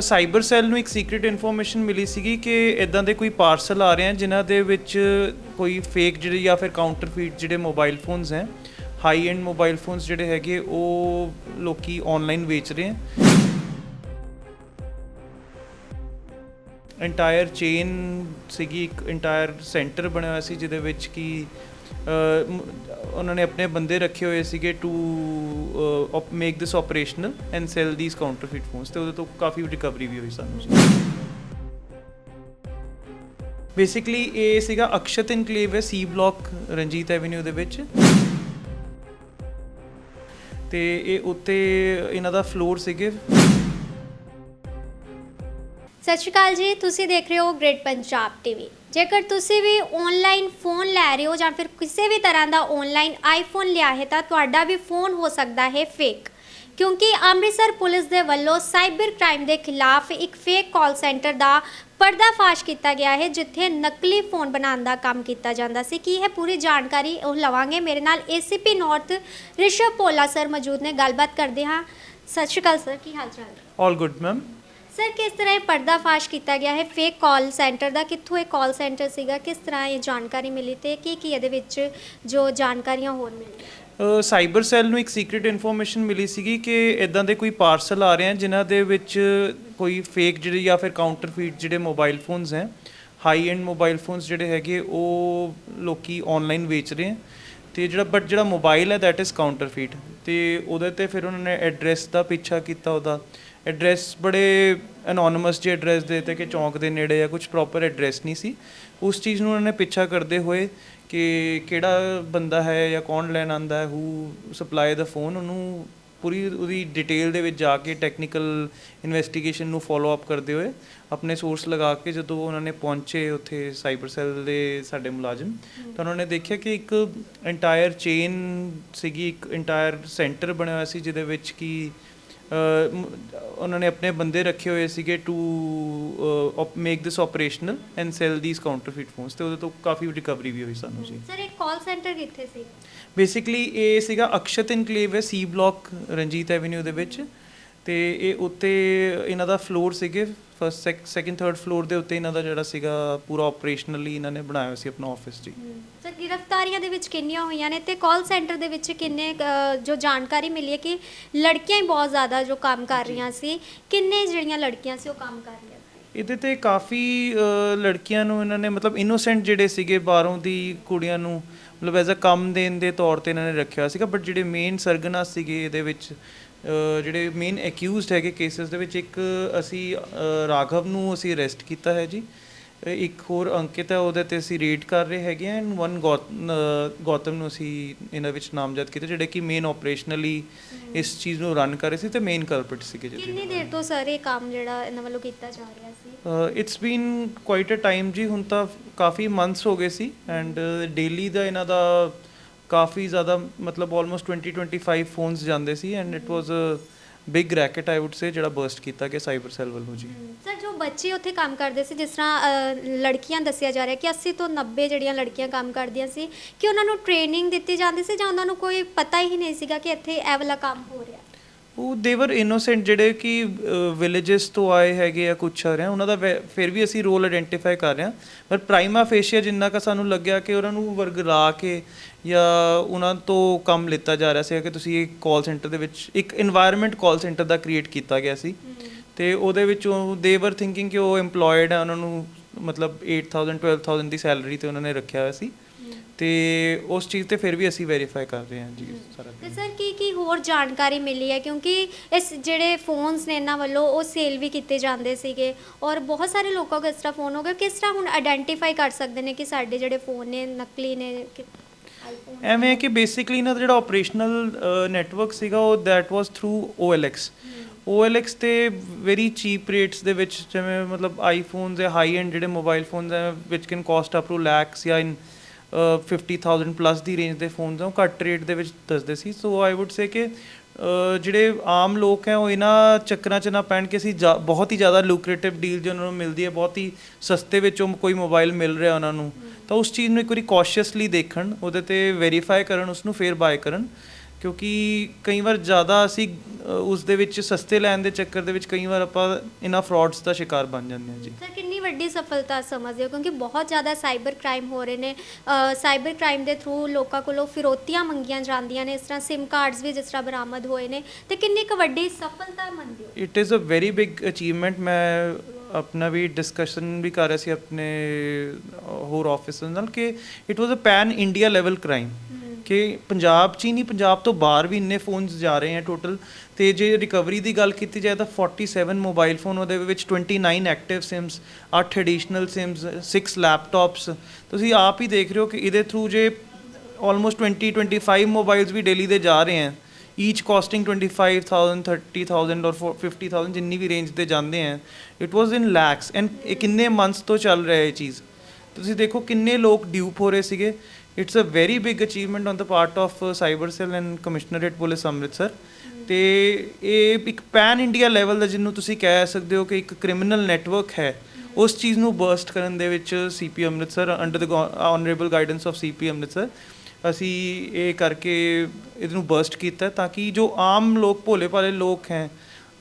Cyber cell ਨੂੰ ਇੱਕ secret information ਮਿਲੀ ਸੀਗੀ ਕਿ ਇਦਾਂ ਦੇ ਕੋਈ ਪਾਰਸਲ ਆ ਰਹੇ ਹਨ ਜਿਨ੍ਹਾਂ ਦੇ ਵਿੱਚ ਕੋਈ ਫੇਕ ਜਿਹੜੇ ਜਾਂ ਫਿਰ ਕਾਊਂਟਰਫੀਟ ਜਿਹੜੇ ਮੋਬਾਈਲ ਫੋਨਸ ਹੈ ਹਾਈ ਐਂਡ ਮੋਬਾਈਲ ਫੋਨਸ ਜਿਹੜੇ ਹੈਗੇ, ਉਹ ਲੋਕੀ ਆਨਲਾਈਨ ਵੇਚ ਰਹੇ ਹਨ ਇੰਟਾਇਰ ਚੇਨ ਸੀਗੀ, ਇੱਕ ਇੰਟਾਇਰ ਸੈਂਟਰ ਬਣਿਆ ਹੋਇਆ ਸੀ ਜਿਹਦੇ ਵਿੱਚ ਕਿ ਉਹਨਾਂ ਨੇ ਆਪਣੇ ਬੰਦੇ ਰੱਖੇ ਹੋਏ ਸੀਗੇ to make this operational and sell these counterfeit phones ਤੇ ਉਹਦੇ ਤੋਂ ਕਾਫੀ ਰਿਕਵਰੀ ਵੀ ਹੋਈ ਸਾਨੂੰ ਬੇਸਿਕਲੀ ਇਹ ਸੀਗਾ ਅਕਸ਼ਤ ਇਨਕਲੇਵ ਹੈ ਸੀ ਬਲਾਕ ਰਣਜੀਤ ਐਵੇਨਿਊ ਦੇ ਵਿੱਚ। ਤੇ ਇਹ ਉੱਤੇ ਇਹਨਾਂ ਦਾ ਫਲੋਰ ਸੀਗੇ। ਸਤਿ ਸ਼੍ਰੀ ਅਕਾਲ ਜੀ, ਤੁਸੀਂ ਦੇਖ ਰਹੇ ਹੋ ਗ੍ਰੇਟ ਪੰਜਾਬ ਟੀਵੀ। ਜੇਕਰ ਤੁਸੀਂ ਵੀ ਆਨਲਾਈਨ ਫੋਨ ਲੈ ਰਹੇ ਹੋ ਜਾਂ ਫਿਰ ਕਿਸੇ ਵੀ ਤਰ੍ਹਾਂ ਦਾ ਆਨਲਾਈਨ ਆਈਫੋਨ ਲਿਆ ਹੈ ਤਾਂ ਤੁਹਾਡਾ ਵੀ ਫੋਨ ਹੋ ਸਕਦਾ ਹੈ ਫੇਕ ਕਿਉਂਕਿ ਅੰਮ੍ਰਿਤਸਰ ਪੁਲਿਸ ਦੇ ਵੱਲੋਂ ਸਾਈਬਰ ਕ੍ਰਾਈਮ ਦੇ ਖਿਲਾਫ ਇੱਕ ਫੇਕ ਕਾਲ ਸੈਂਟਰ ਦਾ ਪਰਦਾਫਾਸ਼ ਕੀਤਾ ਗਿਆ ਹੈ, ਜਿੱਥੇ ਨਕਲੀ ਫੋਨ ਬਣਾਉਣ ਦਾ ਕੰਮ ਕੀਤਾ ਜਾਂਦਾ ਸੀ। ਕੀ ਹੈ ਪੂਰੀ ਜਾਣਕਾਰੀ ਉਹ ਲਵਾਂਗੇ? ਮੇਰੇ ਨਾਲ ਏਸੀਪੀ ਨਾਰਥ ਰਿਸ਼ਵ ਪੋਲਾ ਸਰ ਮੌਜੂਦ ਨੇ। ਗੱਲਬਾਤ ਕਰਦੇ ਹਾਂ। ਸਤਿ ਸ਼੍ਰੀ ਅਕਾਲ ਸਰ ਕੀ ਹਾਲ ਚਾਲ? ਹੈ ਆਲ ਗੁੱਡ ਮੈਮ ਸਰ, ਕਿਸ ਤਰ੍ਹਾਂ ਇਹ ਪਰਦਾਫਾਸ਼ ਕੀਤਾ ਗਿਆ ਹੈ? ਫੇਕ ਕਾਲ ਸੈਂਟਰ ਦਾ ਕਿੱਥੋਂ ਇਹ ਕਾਲ ਸੈਂਟਰ ਸੀਗਾ? ਕਿਸ ਤਰ੍ਹਾਂ ਇਹ ਜਾਣਕਾਰੀ ਮਿਲੀ ਤੇ ਕੀ ਕੀ ਇਹਦੇ ਵਿੱਚ ਜੋ ਜਾਣਕਾਰੀਆਂ ਹੋਰ ਮਿਲੀਆਂ? ਸਾਈਬਰ ਸੈੱਲ ਨੂੰ ਇੱਕ ਸੀਕ੍ਰੀਟ ਇਨਫੋਰਮੇਸ਼ਨ ਮਿਲੀ ਸੀਗੀ ਕਿ ਇਦਾਂ ਦੇ ਕੋਈ ਪਾਰਸਲ ਆ ਰਹੇ ਹਨ ਜਿਨ੍ਹਾਂ ਦੇ ਵਿੱਚ ਕੋਈ ਫੇਕ ਜਿਹੜੇ ਜਾਂ ਫਿਰ ਕਾਊਂਟਰਫੀਟ ਜਿਹੜੇ ਮੋਬਾਈਲ ਫੋਨਸ ਹੈ ਹਾਈ ਐਂਡ ਮੋਬਾਈਲ ਫੋਨਸ ਜਿਹੜੇ ਹੈਗੇ, ਉਹ ਲੋਕੀ ਆਨਲਾਈਨ ਵੇਚ ਰਹੇ ਹਨ ਤੇ ਜਿਹੜਾ ਬਟ ਜਿਹੜਾ ਮੋਬਾਈਲ ਹੈ ਦੈਟ ਇਜ਼ ਕਾਊਂਟਰਫੀਟ ਤੇ ਉਹਦੇ ਤੇ ਫਿਰ ਉਹਨਾਂ ਨੇ ਐਡਰੈਸ ਦਾ ਪਿੱਛਾ ਕੀਤਾ ਉਹਦਾ। ਐਡਰੈਸ ਬੜੇ ਐਨੋਨਿਮਸ ਜਿਹੇ ਐਡਰੈਸ ਦੇ ਤੇ ਕਿ ਚੌਂਕ ਦੇ ਨੇੜੇ ਆ ਕੁਝ ਪ੍ਰੋਪਰ ਐਡਰੈਸ ਨਹੀਂ ਸੀ। ਉਸ ਚੀਜ਼ ਨੂੰ ਉਹਨਾਂ ਨੇ ਪਿੱਛਾ ਕਰਦੇ ਹੋਏ ਕਿ ਕਿਹੜਾ ਬੰਦਾ ਹੈ ਜਾਂ ਕੌਣ ਲੈਣ ਆਂਦਾ ਹੈ ਹੂ ਸਪਲਾਈ ਦਾ ਫੋਨ ਉਹਨੂੰ ਪੂਰੀ ਉਹਦੀ ਡਿਟੇਲ ਦੇ ਵਿੱਚ ਜਾ ਕੇ ਟੈਕਨੀਕਲ ਇਨਵੈਸਟੀਗੇਸ਼ਨ ਨੂੰ ਫੋਲੋ ਅਪ ਕਰਦੇ ਹੋਏ ਆਪਣੇ ਸੋਰਸ ਲਗਾ ਕੇ ਜਦੋਂ ਉਹਨਾਂ ਨੇ ਪਹੁੰਚੇ ਉੱਥੇ ਸਾਈਬਰ ਸੈੱਲ ਦੇ ਸਾਡੇ ਮੁਲਾਜ਼ਮ, ਤਾਂ ਉਹਨਾਂ ਨੇ ਦੇਖਿਆ ਕਿ ਇੱਕ ਇੰਟਾਇਰ ਚੇਨ ਸੀਗੀ, ਇੱਕ ਇੰਟਾਇਰ ਸੈਂਟਰ ਬਣਿਆ ਹੋਇਆ ਸੀ, ਜਿਹਦੇ ਵਿੱਚ ਕਿ ਉਹਨਾਂ ਨੇ ਆਪਣੇ ਬੰਦੇ ਰੱਖੇ ਹੋਏ ਸੀਗੇ to make this operational and sell these counterfeit phones ਤੇ ਉਹਦੇ ਤੋਂ ਕਾਫੀ ਰਿਕਵਰੀ ਵੀ ਹੋਈ ਸਾਨੂੰ ਜੀ। ਸਰ ਇਹ ਕਾਲ ਸੈਂਟਰ ਕਿੱਥੇ ਸੀ? ਬੇਸਿਕਲੀ ਇਹ ਸੀਗਾ ਅਕਸ਼ਤ ਇਨਕਲੇਵ ਹੈ ਸੀ ਬਲਾਕ ਰਣਜੀਤ ਐਵੇਨਿਊ ਦੇ ਵਿੱਚ ਤੇ ਇਹ ਉੱਤੇ ਇਹਨਾਂ ਦਾ ਫਲੋਰ ਸੀਗੇ ਫਸਟ ਸੈਕਿੰਡ ਥਰਡ ਫਲੋਰ ਦੇ ਉੱਤੇ ਇਹਨਾਂ ਦਾ ਜਿਹੜਾ ਸੀਗਾ ਪੂਰਾ ਆਪਰੇਸ਼ਨਲੀ ਇਹਨਾਂ ਨੇ ਬਣਾਇਆ ਹੋਇਆ ਸੀ ਆਪਣਾ ਆਫਿਸ ਜੀ। ਸਰ ਗ੍ਰਿਫਤਾਰੀਆਂ ਦੇ ਵਿੱਚ ਕਿੰਨੀਆਂ ਹੋਈਆਂ ਨੇ ਤੇ ਕਾਲ ਸੈਂਟਰ ਦੇ ਵਿੱਚ ਕਿੰਨੇ ਅ, ਜੋ ਜਾਣਕਾਰੀ ਮਿਲੀ ਹੈ ਕਿ ਲੜਕੀਆਂ ਹੀ ਬਹੁਤ ਜ਼ਿਆਦਾ ਜੋ ਕੰਮ ਕਰ ਰਹੀਆਂ ਸੀ ਕਿੰਨੇ ਜਿਹੜੀਆਂ ਲੜਕੀਆਂ ਸੀ ਉਹ ਕੰਮ ਕਰ ਰਹੀਆਂ ਸੀ? ਇਹਦੇ ਤੇ ਕਾਫੀ ਅ, ਲੜਕੀਆਂ ਨੂੰ ਇਹਨਾਂ ਨੇ ਮਤਲਬ ਇਨੋਸੈਂਟ ਜਿਹੜੇ ਸੀਗੇ ਬਾਹਰੋਂ ਦੀ ਕੁੜੀਆਂ ਨੂੰ ਮਤਲਬ ਐਜ਼ ਅ ਕੰਮ ਦੇਣ ਦੇ ਤੌਰ ਤੇ ਇਹਨਾਂ ਨੇ ਰੱਖਿਆ ਸੀਗਾ ਬਟ ਜਿਹੜੇ ਮੇਨ ਸਰਗਨਾ ਸੀਗੇ ਇਹਦੇ ਵਿੱਚ ਜਿਹੜੇ ਮੇਨ ਅਕਿਊਜ਼ਡ ਹੈਗੇ ਕੇਸਸ ਦੇ ਵਿੱਚ ਇੱਕ ਅਸੀਂ ਰਾਘਵ ਨੂੰ ਅਸੀਂ ਅਰੈਸਟ ਕੀਤਾ ਹੈ ਜੀ। ਇੱਕ ਹੋਰ ਅੰਕਿਤ ਹੈ ਉਹਦੇ ਤੇ ਅਸੀਂ ਰੇਡ ਕਰ ਰਹੇ ਹੈਗੇ ਐਂਡ ਵਨ ਗੌਤਮ ਨੂੰ ਅਸੀਂ ਇਹਨਾਂ ਵਿੱਚ ਨਾਮਜ਼ਦ ਕੀਤਾ ਜਿਹੜੇ ਕਿ ਮੇਨ ਆਪਰੇਸ਼ਨਲੀ ਇਸ ਚੀਜ਼ ਨੂੰ ਰਨ ਕਰ ਰਹੇ ਸੀ ਤੇ ਮੇਨ ਕਲਪਿਟ ਸੀਗੇ ਜਿਹਦੇ ਕਿੰਨੀ ਦੇਰ ਤੋਂ ਸਰ ਇਹ ਕੰਮ ਜਿਹੜਾ ਇਹਨਾਂ ਵੱਲੋਂ ਕੀਤਾ ਜਾ ਰਿਹਾ ਸੀ? It's been quite a time ਜੀ ਹੁਣ ਤਾਂ ਕਾਫੀ ਮੰਥਸ ਹੋ ਗਏ ਸੀ ਐਂਡ ਡੇਲੀ ਦਾ ਇਹਨਾਂ ਦਾ ਕਾਫੀ ਜ਼ਿਆਦਾ ਮਤਲਬ ਆਲਮੋਸਟ 20 25 ਫੋਨਸ ਜਾਂਦੇ ਸੀ and it was a big racket I would say ਜਿਹੜਾ ਬਰਸਟ ਕੀਤਾ ਗਿਆ ਸਾਈਬਰ ਸੈੱਲ ਵੱਲੋਂ ਜੀ। ਸਰ ਜੋ ਬੱਚੇ ਉੱਥੇ ਕੰਮ ਕਰਦੇ ਸੀ ਜਿਸ ਤਰ੍ਹਾਂ ਅ, ਲੜਕੀਆਂ ਦੱਸਿਆ ਜਾ ਰਿਹਾ ਕਿ 80 ਤੋਂ 90 ਜਿਹੜੀਆਂ ਲੜਕੀਆਂ ਕੰਮ ਕਰਦੀਆਂ ਸੀ ਕਿ ਉਹਨਾਂ ਨੂੰ ਟ੍ਰੇਨਿੰਗ ਦਿੱਤੀ ਜਾਂਦੀ ਸੀ ਜਾਂ ਉਹਨਾਂ ਨੂੰ ਕੋਈ ਪਤਾ ਹੀ ਨਹੀਂ ਸੀਗਾ ਕਿ ਇੱਥੇ ਇਹ ਵਾਲਾ ਕੰਮ ਹੋ ਰਿਹਾ? ਉਹ ਦੇਵਰ ਇਨੋਸੈਂਟ ਜਿਹੜੇ ਕਿ ਵਿਲੇजेस ਤੋਂ ਆਏ ਹੈਗੇ ਆ ਕੁਛ ਆ ਰਿਹਾ ਉਹਨਾਂ ਦਾ ਵੈ- ਫਿਰ ਵੀ ਅਸੀਂ ਰੋਲ ਆਇਡੈਂਟੀਫਾਈ ਕਰ ਰਹੇ ਪਰ ਪ੍ਰਾਈਮਾ ਫੇਸ਼ੀਆ ਜਿੰਨਾ ਕਾ ਸਾਨੂੰ ਲੱਗਿਆ ਕਿ ਉਹਨਾਂ ਨੂੰ ਵਰਗਲਾ ਕੇ ਜਾਂ ਉਹਨਾਂ ਤੋਂ ਕੰਮ ਲਿੱਤਾ ਜਾ ਰਿਹਾ ਸੀਗਾ ਕਿ ਤੁਸੀਂ ਇੱਕ ਕਾਲ ਸੈਂਟਰ ਦੇ ਵਿੱਚ ਇੱਕ এনवायरमेंट ਕਾਲ ਸੈਂਟਰ ਦਾ ਕ੍ਰੀਏਟ ਕੀਤਾ ਗਿਆ ਸੀ। ਤੇ ਉਹਦੇ ਵਿੱਚ ਉਹ ਦੇ ਵਰ ਥਿੰਕਿੰਗ ਕਿ ਉਹ EMPLOYED ਹੈ ਉਹਨਾਂ ਨੂੰ ਮਤਲਬ 8000 12000 ਦੀ ਸੈਲਰੀ ਤੇ ਉਹਨਾਂ ਨੇ ਰੱਖਿਆ ਹੋਇਆ ਸੀ। ਤੇ ਉਸ ਚੀਜ਼ ਤੇ ਫਿਰ ਵੀ ਅਸੀਂ ਵੈਰੀਫਾਈ ਕਰ ਰਹੇ ਹਾਂ ਜੀ ਸਾਰਾ ਤੇ ਸਰ ਕੀ ਕੀ ਹੋਰ ਜਾਣਕਾਰੀ ਮਿਲੀ ਹੈ? ਕਿਉਂਕਿ ਇਸ ਜਿਹੜੇ ਫੋਨਸ ਨੇ ਇਹਨਾਂ ਵੱਲੋਂ ਉਹ ਸੇਲ ਵੀ ਕੀਤੇ ਜਾਂਦੇ ਸੀਗੇ ਔਰ ਬਹੁਤ ਸਾਰੇ ਲੋਕਾਂ ਕੋਲ ਇਸ ਤਰ੍ਹਾਂ ਫੋਨ ਹੋ ਗਿਆ। ਕਿਸ ਤਰ੍ਹਾਂ ਹੁਣ ਆਈਡੈਂਟੀਫਾਈ ਕਰ ਸਕਦੇ ਨੇ ਕਿ ਸਾਡੇ ਜਿਹੜੇ ਫੋਨ ਨੇ ਨਕਲੀ ਨੇ ਐਵੇਂ ਹੈ ਕਿ ਬੇਸਿਕਲੀ ਇਹਨਾਂ ਦਾ ਜਿਹੜਾ ਆਪਰੇਸ਼ਨਲ ਨੈਟਵਰਕ ਸੀਗਾ, ਉਹ that was through OLX OLX ਤੇ ਵੈਰੀ ਚੀਪ ਰੇਟਸ ਦੇ ਵਿੱਚ ਜਿਵੇਂ ਮਤਲਬ ਆਈਫੋਨਸ ਜਾਂ ਹਾਈ ਐਂਡ ਜਿਹੜੇ ਮੋਬਾਈਲ ਫੋਨਸ ਹੈ which can cost up to lakhs ਜਾਂ ਇਨ 50000 ਪਲੱਸ ਦੀ ਰੇਂਜ ਦੇ ਫੋਨਸ ਆ, ਉਹ ਘੱਟ ਰੇਟ ਦੇ ਵਿੱਚ ਦੱਸਦੇ ਸੀ। ਸੋ ਆਈ ਊਡ ਸੇ ਕਿ ਜਿਹੜੇ ਆਮ ਲੋਕ ਹੈ, ਉਹ ਇਹਨਾਂ ਚੱਕਰਾਂ 'ਚ ਨਾ ਪੈਣ ਕਿ ਅਸੀਂ ਜਾ- ਬਹੁਤ ਹੀ ਜ਼ਿਆਦਾ ਲੂਕਰੇਟਿਵ ਡੀਲ ਜੋ ਉਹਨਾਂ ਨੂੰ ਮਿਲਦੀ ਹੈ, ਬਹੁਤ ਹੀ ਸਸਤੇ ਵਿੱਚੋਂ ਕੋਈ ਮੋਬਾਈਲ ਮਿਲ ਰਿਹਾ ਉਹਨਾਂ ਨੂੰ। ਤਾਂ ਉਸ ਚੀਜ਼ ਨੂੰ ਇੱਕ ਵਾਰੀ ਕੌਸ਼ੀਅਸਲੀ ਦੇਖਣ, ਉਹਦੇ ਤੇ ਵੈਰੀਫਾਈ ਕਰਨ ਉਸ ਨੂੰ ਫੇਰ ਬਾਏ ਕਰਨ। ਕਿਉਂਕਿ ਕਈ ਵਾਰ ਜ਼ਿਆਦਾ ਅਸੀਂ ਅ, ਉਸ ਦੇ ਵਿੱਚ ਸਸਤੇ ਲੈਣ ਦੇ ਚੱਕਰ ਦੇ ਵਿੱਚ ਕਈ ਵਾਰ ਆਪਾਂ ਇਹਨਾਂ ਫਰਾਡਸ ਦਾ ਸ਼ਿਕਾਰ ਬਣ ਜਾਂਦੇ ਹਾਂ ਜੀ। ਸਰ ਕਿੰਨੀ ਵੱਡੀ ਸਫਲਤਾ ਸਮਝਦੇ ਹੋ? ਕਿਉਂਕਿ ਬਹੁਤ ਜ਼ਿਆਦਾ ਸਾਈਬਰ ਕ੍ਰਾਈਮ ਹੋ ਰਹੇ ਨੇ। ਅ, ਸਾਈਬਰ ਕ੍ਰਾਈਮ ਦੇ ਥਰੂ ਲੋਕਾਂ ਕੋਲੋਂ ਫਿਰੌਤੀਆਂ ਮੰਗੀਆਂ ਜਾਂਦੀਆਂ ਨੇ ਇਸ ਤਰ੍ਹਾਂ SIM ਕਾਰਡਸ ਵੀ ਜਿਸ ਤਰ੍ਹਾਂ ਬਰਾਮਦ ਹੋਏ ਨੇ। ਤੇ ਕਿੰਨੀ ਕੁ ਵੱਡੀ ਸਫਲਤਾ ਮੰਨਦੇ ਹੋ? It is a very big achievement ਮੈਂ ਆਪਣਾ ਵੀ ਡਿਸਕਸ਼ਨ ਵੀ ਕਰ ਰਿਹਾ ਸੀ ਆਪਣੇ ਅ, ਹੋਰ ਆਫਿਸਰ ਨਾਲ ਕਿ it was a pan India level crime ਕਿ ਪੰਜਾਬ 'ਚ ਹੀ ਨਹੀਂ, ਪੰਜਾਬ ਤੋਂ ਬਾਹਰ ਵੀ ਇੰਨੇ ਫੋਨਸ ਜਾ ਰਹੇ ਆ ਟੋਟਲ ਤੇ ਜੇ ਰਿਕਵਰੀ ਦੀ ਗੱਲ ਕੀਤੀ ਜਾਏ ਤਾਂ 47 ਮੋਬਾਈਲ ਫੋਨ ਉਹਦੇ ਵਿੱਚ 29 active SIMs 8 additional SIMs 6 laptops ਤੁਸੀਂ ਆਪ ਹੀ ਦੇਖ ਰਹੇ ਹੋ ਕਿ ਇਹਦੇ ਥਰੂ ਜੇ ਆਲਮੋਸਟ 20 25 ਮੋਬਾਈਲਸ ਵੀ ਡੇਲੀ ਦੇ ਜਾ ਰਹੇ ਆ ਈਚ ਕਾਸਟਿੰਗ 25000 30000 ਔਰ 50000 ਜਿੰਨੀ ਵੀ ਰੇਂਜ ਤੇ ਜਾਂਦੇ ਆ it was in lakhs and ਇਹ ਕਿੰਨੇ ਮੰਥਸ ਤੋਂ ਚੱਲ ਰਿਹਾ ਇਹ ਚੀਜ਼? ਤੁਸੀਂ ਦੇਖੋ ਕਿੰਨੇ ਲੋਕ ਡਿਊਪ ਹੋ ਰਹੇ ਸੀਗੇ। It's a very big achievement on the part of cyber cell and commissionerate police Amritsar ਤੇ ਇਹ ਇੱਕ ਪੈਨ ਇੰਡੀਆ ਲੈਵਲ ਦਾ ਜਿਹਨੂੰ ਤੁਸੀਂ ਕਹਿ ਸਕਦੇ ਹੋ ਕਿ ਇੱਕ ਕ੍ਰਿਮੀਨਲ ਨੈਟਵਰਕ ਹੈ ਉਸ ਚੀਜ਼ ਨੂੰ ਬਰਸਟ ਕਰਨ ਦੇ ਵਿੱਚ CP Amritsar under the honourable guidance of CP Amritsar ਅਸੀਂ ਇਹ ਕਰਕੇ ਇਹਨੂੰ ਬਰਸਟ ਕੀਤਾ ਤਾਂ ਕਿ ਜੋ ਆਮ ਲੋਕ ਭੋਲੇ ਭਾਲੇ ਲੋਕ ਹੈ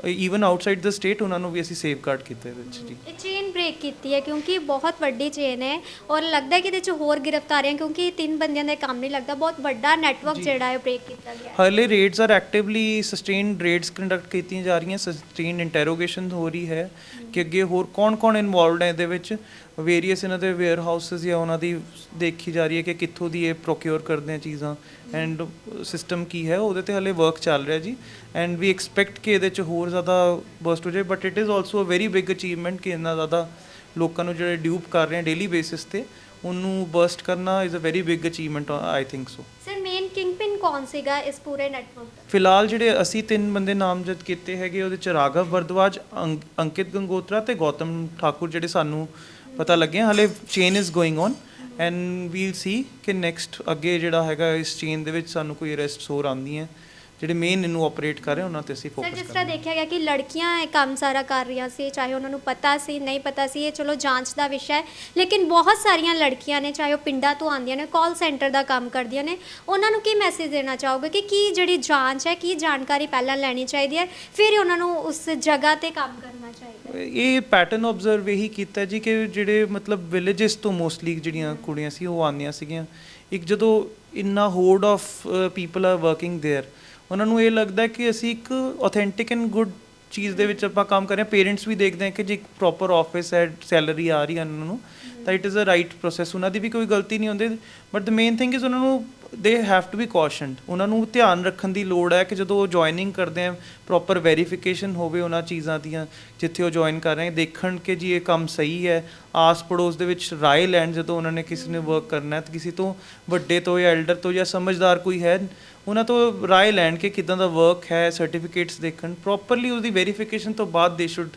ਈਵਨ ਆਊਟਸਾਈਡ ਦ ਸਟੇਟ ਉਹਨਾਂ ਨੂੰ ਵੀ ਅਸੀਂ ਸੇਫਗਾਰਡ ਕੀਤਾ ਇਹਦੇ ਵਿੱਚ ਜੀ। ਇਹ ਚੇਨ ਬ੍ਰੇਕ ਕੀਤੀ ਹੈ ਕਿਉਂਕਿ ਬਹੁਤ ਵੱਡੀ ਚੇਨ ਹੈ ਔਰ ਲੱਗਦਾ ਹੈ ਕਿ ਇਹਦੇ ਚ ਹੋਰ ਗ੍ਰਿਫਤਾਰੀਆਂ ਕਿਉਂਕਿ ਤਿੰਨ ਬੰਦਿਆਂ ਦਾ ਕੰਮ ਨਹੀਂ ਲੱਗਦਾ ਬਹੁਤ ਵੱਡਾ ਨੈਟਵਰਕ ਜਿਹੜਾ ਹੈ ਬ੍ਰੇਕ ਕੀਤਾ ਗਿਆ ਹੈ। ਹਾਲੇ raids are actively sustained raids conduct ਕੀਤੀਆਂ ਜਾ ਰਹੀਆਂ ਸਸਟੇਨਡ ਇੰਟਰੋਗੇਸ਼ਨ ਹੋ ਰਹੀ ਹੈ ਕਿ ਅੱਗੇ ਹੋਰ ਕੌਣ-ਕੌਣ ਇਨਵੋਲਵਡ ਹੈ ਇਹਦੇ ਵਿੱਚ। ਵੇਰੀਅਸ ਇਹਨਾਂ ਦੇ ਵੇਅਰ ਹਾਊਸਸ ਜਾਂ ਉਹਨਾਂ ਦੀ ਦੇਖੀ ਜਾ ਰਹੀ ਹੈ ਕਿ ਕਿੱਥੋਂ ਦੀ ਇਹ ਪ੍ਰੋਕਿਉਰ ਕਰਦੇ ਆ ਚੀਜ਼ਾਂ ਐਂਡ ਸਿਸਟਮ ਕੀ ਹੈ ਉਹਦੇ ਤੇ ਹਾਲੇ ਵਰਕ ਚੱਲ ਰਿਹਾ ਜੀ ਐਂਡ ਵੀ ਐਕਸਪੈਕਟ ਕਿ ਇਹਦੇ ਚ ਹੋਰ ਜ਼ਿਆਦਾ ਬਰਸਟ ਹੋ ਜਾਏ but it is also a very big achievement ਕਿ ਇੰਨਾ ਜ਼ਿਆਦਾ ਲੋਕਾਂ ਨੂੰ ਜਿਹੜੇ ਡਿਊਪ ਕਰ ਰਹੇ ਆ ਡੇਲੀ ਬੇਸਿਸ ਤੇ ਉਹਨੂੰ ਬਰਸਟ ਕਰਨਾ is a very big achievement I think so sir main kingpin ਕੌਣ ਸੀਗਾ ਇਸ ਪੂਰੇ ਨੈਟਵਰਕ ਦਾ? ਫਿਲਹਾਲ ਜਿਹੜੇ ਅਸੀਂ ਤਿੰਨ ਬੰਦੇ ਨਾਮਜ਼ਦ ਕੀਤੇ ਹੈਗੇ ਉਹਦੇ ਚ ਰਾਘਵ ਵਰਦਵਾਜ ਅੰਕ- ਅੰਕਿਤ ਗੰਗੋਤਰਾ ਤੇ ਗੌਤਮ ਠਾਕੁਰ ਜਿਹੜੇ ਸਾਨੂੰ ਪਤਾ ਲੱਗਿਆ ਆ। ਹਲੇ chain is going on and we'll see ਕਿ ਨੈਕਸਟ ਅੱਗੇ ਜਿਹੜਾ ਹੈਗਾ ਇਸ ਚੇਨ ਦੇ ਵਿੱਚ ਸਾਨੂੰ ਕੋਈ ਅਰੈਸਟਸ ਹੋਰ ਆਉਂਦੀਆਂ ਜਿਹੜੇ ਮੇਨ ਇਹਨੂੰ ਆਪਰੇਟ ਕਰ ਰਹੇ ਉਹਨਾਂ ਤੇ ਅਸੀਂ ਸਰ ਜਿਸ ਤਰ੍ਹਾਂ ਦੇਖਿਆ ਗਿਆ ਕਿ ਲੜਕੀਆਂ ਇਹ ਕੰਮ ਸਾਰਾ ਕਰ ਰਹੀਆਂ ਸੀ ਚਾਹੇ ਉਹਨਾਂ ਨੂੰ ਪਤਾ ਸੀ ਨਹੀਂ ਪਤਾ ਸੀ ਇਹ ਚਲੋ ਜਾਂਚ ਦਾ ਵਿਸ਼ਾ ਹੈ ਲੇਕਿਨ ਬਹੁਤ ਸਾਰੀਆਂ ਲੜਕੀਆਂ ਨੇ ਚਾਹੇ ਉਹ ਪਿੰਡਾਂ ਤੋਂ ਆਉਂਦੀਆਂ ਨੇ ਕਾਲ ਸੈਂਟਰ ਦਾ ਕੰਮ ਕਰਦੀਆਂ ਨੇ ਉਹਨਾਂ ਨੂੰ ਕੀ ਮੈਸੇਜ ਦੇਣਾ ਚਾਹੋਗੇ ਕਿ ਕੀ ਜਿਹੜੀ ਜਾਂਚ ਹੈ ਕੀ ਜਾਣਕਾਰੀ ਪਹਿਲਾਂ ਲੈਣੀ ਚਾਹੀਦੀ ਹੈ ਫਿਰ ਉਹਨਾਂ ਨੂੰ ਉਸ ਜਗ੍ਹਾ ਤੇ ਕੰਮ ਕਰਨਾ ਚਾਹੀਦਾ ਇਹ ਪੈਟਰਨ ਆਬਜ਼ਰਵ ਇਹੀ ਕੀਤਾ ਜੀ ਕਿ ਜਿਹੜੇ ਮਤਲਬ ਵਿਲੇजेस ਤੋਂ ਮੋਸਟਲੀ ਜਿਹੜੀਆਂ ਕੁੜੀਆਂ ਸੀ ਉਹ ਆਉਂਦੀਆਂ ਸੀਗੀਆਂ। ਇੱਕ ਜਦੋਂ ਇੰਨਾ horde of people are working there ਉਹਨਾਂ ਨੂੰ ਇਹ ਲੱਗਦਾ ਕਿ ਅਸੀਂ ਇੱਕ ਆਥੈਂਟਿਕ ਐਂਡ ਗੁੱਡ ਚੀਜ਼ ਦੇ ਵਿੱਚ ਆਪਾਂ ਕੰਮ ਕਰ ਰਹੇ ਹਾਂ। ਪੇਰੈਂਟਸ ਵੀ ਦੇਖਦੇ ਆ ਕਿ ਜੇ ਇੱਕ ਪ੍ਰੋਪਰ ਆਫਿਸ ਹੈ ਸੈਲਰੀ ਆ ਰਹੀ ਹੈ ਉਹਨਾਂ ਨੂੰ, ਤਾਂ it is a right process ਉਹਨਾਂ ਦੀ ਵੀ ਕੋਈ ਗਲਤੀ ਨਹੀਂ ਹੁੰਦੀ। But the main thing is ਉਹਨਾਂ ਨੂੰ ਦੇ ਹੈਵ ਟੂ ਬੀ ਕੌਸ਼ਨਡ ਉਹਨਾਂ ਨੂੰ ਧਿਆਨ ਰੱਖਣ ਦੀ ਲੋੜ ਹੈ ਕਿ ਜਦੋਂ ਉਹ ਜੁਆਇਨਿੰਗ ਕਰਦੇ ਆ ਪ੍ਰੋਪਰ ਵੈਰੀਫਿਕੇਸ਼ਨ ਹੋਵੇ ਉਹਨਾਂ ਚੀਜ਼ਾਂ ਦੀਆਂ, ਜਿੱਥੇ ਉਹ ਜੁਆਇਨ ਕਰ ਰਹੇ, ਦੇਖਣ ਕਿ ਜੀ ਇਹ ਕੰਮ ਸਹੀ ਹੈ। ਆਸ ਪੜੋਸ ਦੇ ਵਿੱਚ ਰਾਏ ਲੈਣ ਜਦੋਂ ਉਹਨਾਂ ਨੇ ਕਿਸੇ ਨੇ ਵਰਕ ਕਰਨਾ ਹੈ, ਤਾਂ ਕਿਸੇ ਤੋਂ ਵੱਡੇ ਤੋਂ ਜਾਂ ਐਲਡਰ ਤੋਂ ਜਾਂ ਸਮਝਦਾਰ ਕੋਈ ਹੈ, ਉਹਨਾਂ ਤੋਂ ਰਾਏ ਲੈਣ ਕਿ ਕਿਦਾਂ ਦਾ ਵਰਕ ਹੈ ਸਰਟੀਫਿਕੇਟਸ ਦੇਖਣ। ਪ੍ਰੋਪਰਲੀ ਉਹਦੀ ਵੈਰੀਫਿਕੇਸ਼ਨ ਤੋਂ ਬਾਅਦ they should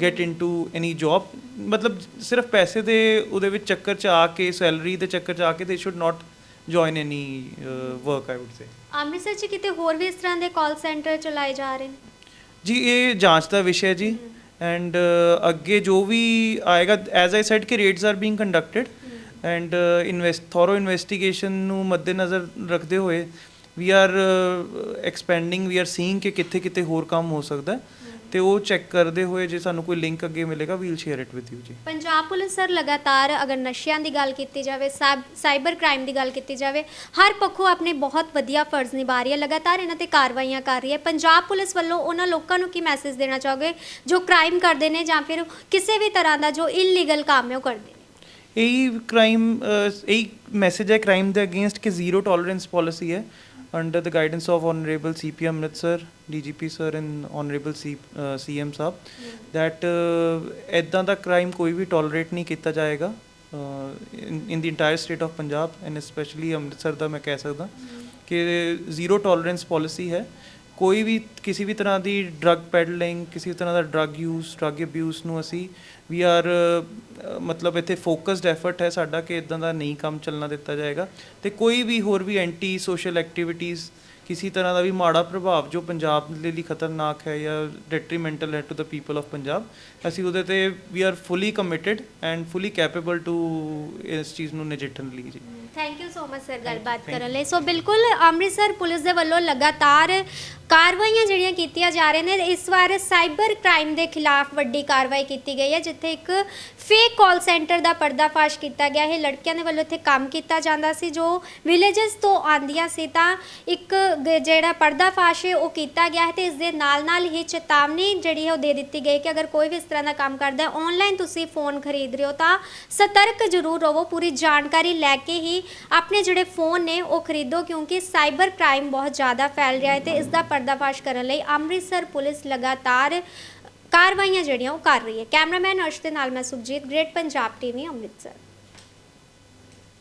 get into any job ਮਤਲਬ ਸਿਰਫ ਪੈਸੇ ਦੇ ਉਹਦੇ ਵਿੱਚ ਚੱਕਰ ਚ ਆ ਕੇ ਸੈਲਰੀ ਦੇ ਚੱਕਰ ਚ ਆ ਕੇ they should not join any work I would say Amritsar 'ਚ ਕਿਤੇ ਹੋਰ ਵੀ ਇਸ ਤਰ੍ਹਾਂ ਦੇ ਕਾਲ ਸੈਂਟਰ ਚਲਾਏ ਜਾ ਰਹੇ ਨੇ? ਜੀ ਇਹ ਜਾਂਚ ਦਾ ਵਿਸ਼ਾ ਹੈ ਜੀ। ਐਂਡ ਅੱਗੇ ਜੋ ਵੀ ਆਏਗਾ ਐਜ਼ ਆਈ ਸੈਡ ਕਿ raids are being conducted and invest thorough investigation ਨੂੰ ਮੱਦੇਨਜ਼ਰ ਰੱਖਦੇ ਹੋਏ we are expanding we are seeing ਕਿ ਕਿੱਥੇ ਕਿੱਥੇ ਹੋਰ ਕੰਮ ਹੋ ਸਕਦਾ ਹੈ। ਤੇ ਉਹ ਚੈੱਕ ਕਰਦੇ ਹੋਏ ਜੇ ਸਾਨੂੰ ਕੋਈ ਲਿੰਕ ਅੱਗੇ ਮਿਲੇਗਾ we'll share it with you ਜੀ। ਪੰਜਾਬ ਪੁਲਿਸ ਸਰ ਲਗਾਤਾਰ ਅਗਰ ਨਸ਼ਿਆਂ ਦੀ ਗੱਲ ਕੀਤੀ ਜਾਵੇ ਸਾਬ- ਸਾਈਬਰ ਕ੍ਰਾਈਮ ਦੀ ਗੱਲ ਕੀਤੀ ਜਾਵੇ ਹਰ ਪੱਖੋਂ ਆਪਣੇ ਬਹੁਤ ਵਧੀਆ ਫਰਜ਼ ਨਿਭਾ ਰਹੀ ਹੈ ਲਗਾਤਾਰ ਇਹਨਾਂ ਤੇ ਕਾਰਵਾਈਆਂ ਕਰ ਰਹੀ ਹੈ। ਪੰਜਾਬ ਪੁਲਿਸ ਵੱਲੋਂ ਉਹਨਾਂ ਲੋਕਾਂ ਨੂੰ ਕੀ ਮੈਸੇਜ ਦੇਣਾ ਚਾਹੋਗੇ ਜੋ ਕ੍ਰਾਈਮ ਕਰਦੇ ਨੇ ਜਾਂ ਫਿਰ ਕਿਸੇ ਵੀ ਤਰ੍ਹਾਂ ਦਾ ਜੋ ਇਲੀਗਲ ਕੰਮ ਹੈ ਉਹ ਕਰਦੇ ਨੇ? ਇਹੀ ਕ੍ਰਾਈਮ ਇਹੀ ਮੈਸੇਜ ਹੈ ਕ੍ਰਾਈਮ ਦੇ ਅਗੇਂਸਟ ਕਿ ਜ਼ੀਰੋ ਟੋਲਰੈਂਸ ਪਾਲਿਸੀ ਹੈ। Under the guidance of honourable CP Amritsar DGP sir and honourable C CM sahib that ਇਦਾਂ ਦਾ ਕ੍ਰਾਈਮ ਕੋਈ ਵੀ ਟੋਲਰੇਟ ਨਹੀਂ ਕੀਤਾ ਜਾਏਗਾ in the entire state of Punjab and specially Amritsar ਦਾ ਮੈਂ ਕਹਿ ਸਕਦਾ ਕਿ ਜ਼ੀਰੋ ਟੋਲਰੈਂਸ ਪਾਲਿਸੀ ਹੈ। ਕੋਈ ਵੀ, ਕਿਸੇ ਵੀ ਤਰ੍ਹਾਂ ਦੀ ਡਰੱਗ ਪੈਡਲਿੰਗ ਕਿਸੇ ਵੀ ਤਰ੍ਹਾਂ ਦਾ ਡਰੱਗ ਯੂਜ਼ ਡਰੱਗ ਅਬਿਊਜ਼ ਨੂੰ ਅਸੀਂ ਵੀ ਆਰ ਮਤਲਬ ਇੱਥੇ ਫੋਕਸਡ ਐਫਰਟ ਹੈ ਸਾਡਾ ਕਿ ਇਦਾਂ ਦਾ ਨਹੀਂ ਕੰਮ ਚੱਲਣਾ ਦਿੱਤਾ ਜਾਏਗਾ। ਤੇ ਕੋਈ ਵੀ ਹੋਰ ਵੀ ਐਂਟੀ ਸੋਸ਼ਲ ਐਕਟੀਵਿਟੀਜ਼ ਕਿਸੇ ਤਰ੍ਹਾਂ ਦਾ ਵੀ ਮਾੜਾ ਪ੍ਰਭਾਵ ਜੋ ਪੰਜਾਬ ਦੇ ਲਈ ਖਤਰਨਾਕ ਹੈ ਜਾਂ ਡੈਟਰੀਮੈਂਟਲ ਹੈ to the people of Punjab ਅਸੀਂ ਉਹਦੇ ਤੇ ਵੀ are fully committed and fully capable to ਇਸ ਚੀਜ਼ ਨੂੰ ਨਜਿੱਠਣ ਲਈ ਜੀ। Thank you so much sir ਗੱਲਬਾਤ ਕਰਨ ਲਈ। ਸੋ ਬਿਲਕੁਲ ਅੰਮ੍ਰਿਤਸਰ ਪੁਲਿਸ ਦੇ ਵੱਲੋਂ ਲਗਾਤਾਰ ਕਾਰਵਾਈਆਂ ਜਿਹੜੀਆਂ ਕੀਤੀਆਂ ਜਾ ਰਹੀਆਂ ਨੇ ਇਸ ਵਾਰ ਸਾਈਬਰ ਕ੍ਰਾਈਮ ਦੇ ਖਿਲਾਫ ਵੱਡੀ ਕਾਰਵਾਈ ਕੀਤੀ ਗਈ ਹੈ ਜਿੱਥੇ ਇੱਕ ਫੇਕ ਕਾਲ ਸੈਂਟਰ ਦਾ ਪਰਦਾਫਾਸ਼ ਕੀਤਾ ਗਿਆ। ਇਹ ਲੜਕੀਆਂ ਦੇ ਵੱਲੋਂ ਇੱਥੇ ਕੰਮ ਕੀਤਾ ਜਾਂਦਾ ਸੀ, ਜੋ ਵਿਲੇजेस ਤੋਂ ਆਂਦੀਆਂ ਸੀ। ਤਾਂ ਇੱਕ ਗ- ਜਿਹੜਾ ਪਰਦਾਫਾਸ਼ ਹੈ, ਉਹ ਕੀਤਾ ਗਿਆ ਹੈ ਤੇ ਇਸ ਦੇ ਨਾਲ ਨਾਲ ਹੀ ਚੇਤਾਵਨੀ ਜਿਹੜੀ ਹੈ, ਉਹ ਦੇ ਦਿੱਤੀ ਗਈ ਕਿ ਅਗਰ ਕੋਈ ਵੀ ਇਸ ਤਰ੍ਹਾਂ ਦਾ ਕੰਮ ਕਰਦਾ ਹੈ ਆਨਲਾਈਨ ਤੁਸੀਂ ਫੋਨ ਖਰੀਦ ਰਹੇ ਹੋ ਤਾਂ ਸਤਰਕ ਜ਼ਰੂਰ ਰਹੋ, ਪੂਰੀ ਜਾਣਕਾਰੀ ਲੈ ਕੇ ਹੀ ਆਪਣੇ ਜਿਹੜੇ ਫੋਨ ਨੇ, ਉਹ ਖਰੀਦੋ, ਕਿਉਂਕਿ ਸਾਈਬਰ ਕ੍ਰਾਈਮ ਬਹੁਤ ਜ਼ਿਆਦਾ ਫੈਲ ਰਿਹਾ ਹੈ ਤੇ ਇਸ ਦਾ ਪਰਦਾਫਾਸ਼ ਕਰਨ ਲਈ ਅੰਮ੍ਰਿਤਸਰ ਪੁਲਿਸ ਲਗਾਤਾਰ ਕਾਰਵਾਈਆਂ ਜਿਹੜੀਆਂ ਉਹ ਕਰ ਰਹੀ ਹੈ। ਕੈਮਰਾਮੈਨ ਅਰਸ਼ ਦੇ ਨਾਲ ਮੈਂ ਸੁਖਜੀਤ ਗ੍ਰੇਟ ਪੰਜਾਬ ਟੀਵੀ, ਅੰਮ੍ਰਿਤਸਰ।